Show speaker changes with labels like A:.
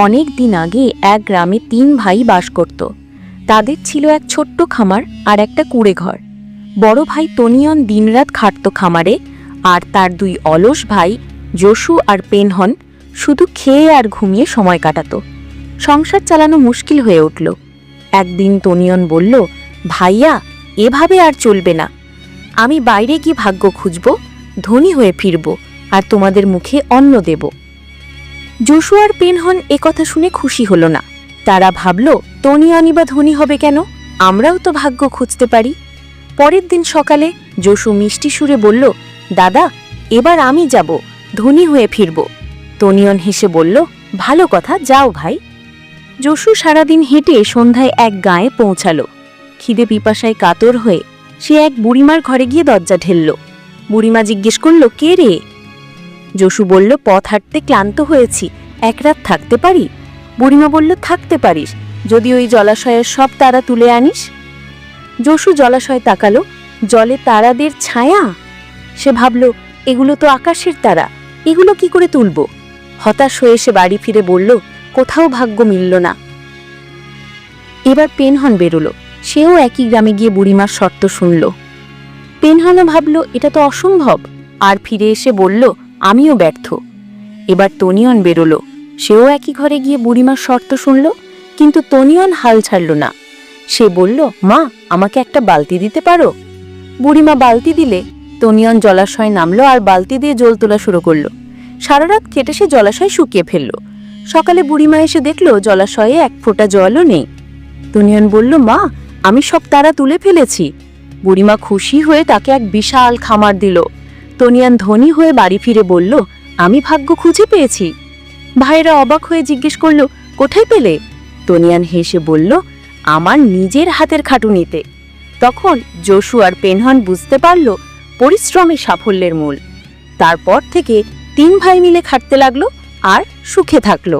A: অনেক দিন আগে এক গ্রামে তিন ভাই বাস করত। তাদের ছিল এক ছোট্ট খামার আর একটা কুড়ে ঘর। বড় ভাই তনিয়ন দিনরাত খাটত খামারে, আর তার দুই অলস ভাই যশু আর পেনহন শুধু খেয়ে আর ঘুমিয়ে সময় কাটাত। সংসার চালানো মুশকিল হয়ে উঠল। একদিন তনিয়ন বলল, ভাইয়া, এভাবে আর চলবে না। আমি বাইরে গিয়ে ভাগ্য খুঁজব, ধনী হয়ে ফিরব, আর তোমাদের মুখে অন্ন দেব। যশু আর পেনহন একথা শুনে খুশি হল না। তারা ভাবল তনিয়ানি বা ধনী হবে কেন? আমরাও তো ভাগ্য খুঁজতে পারি। পরের দিন সকালে যশু মিষ্টি সুরে বলল, দাদা, এবার আমি যাব, ধনী হয়ে ফিরব। তনিয়ন হেসে বলল, ভালো কথা, যাও ভাই। যশু সারাদিন হেঁটে সন্ধ্যায় এক গায়ে পৌঁছালো। খিদে পিপাসায় কাতর হয়ে সে এক বুড়িমার ঘরে গিয়ে দরজা ঢেলল। বুড়িমা জিজ্ঞেস করল, কে রে? যশু বলল, পথ হাঁটতে ক্লান্ত হয়েছি। এক রাত থাকতে পারি? বুড়িমা বলল, থাকতে পারিস। যদি ওই জলাশয়ের সব তারা তুলে আনিস? যশু জলাশয় তাকালো। জলে তারাদের ছায়া? সে ভাবল, এগুলো তো আকাশের তারা। এগুলো কি করে তুলব? হতাশ হয়ে সে বাড়ি ফিরে বলল, কোথাও ভাগ্য মিলল না। এবার পেনহন বেরোলো। সেও একই গ্রামে গিয়ে বুড়িমার শর্ত শুনল। পেনহনও ভাবল, এটা তো অসম্ভব। আর ফিরে এসে বলল, আমিও ব্যর্থ। এবার তনিয়ন বেরোলো। সেও একই ঘরে গিয়ে বুড়িমার শর্ত শুনল, কিন্তু তনিয়ন হাল ছাড়ল না। সে বলল, মা, আমাকে একটা বালতি দিতে পারো? বুড়িমা বালতি দিলে তনিয়ন জলাশয় নামলো আর বালতি দিয়ে জল তোলা শুরু করল। সারা রাত কেটে সে জলাশয় শুকিয়ে ফেলল। সকালে বুড়িমা এসে দেখল জলাশয়ে এক ফোঁটা জলও নেই। তনিয়ন বলল, মা, আমি সব তারা তুলে ফেলেছি। বুড়িমা খুশি হয়ে তাকে এক বিশাল খামার দিল। তনিয়ান ধনী হয়ে বাড়ি ফিরে বলল আমি ভাগ্য খুঁজে পেয়েছি। ভাইরা অবাক হয়ে জিজ্ঞেস করল, কোথায় পেলে? তনিয়ান হেসে বলল, আমার নিজের হাতের খাটুনিতে। তখন যশু আর পেনহন বুঝতে পারল পরিশ্রমে সাফল্যের মূল। তারপর থেকে তিন ভাই মিলে খাটতে লাগল আর সুখে থাকল।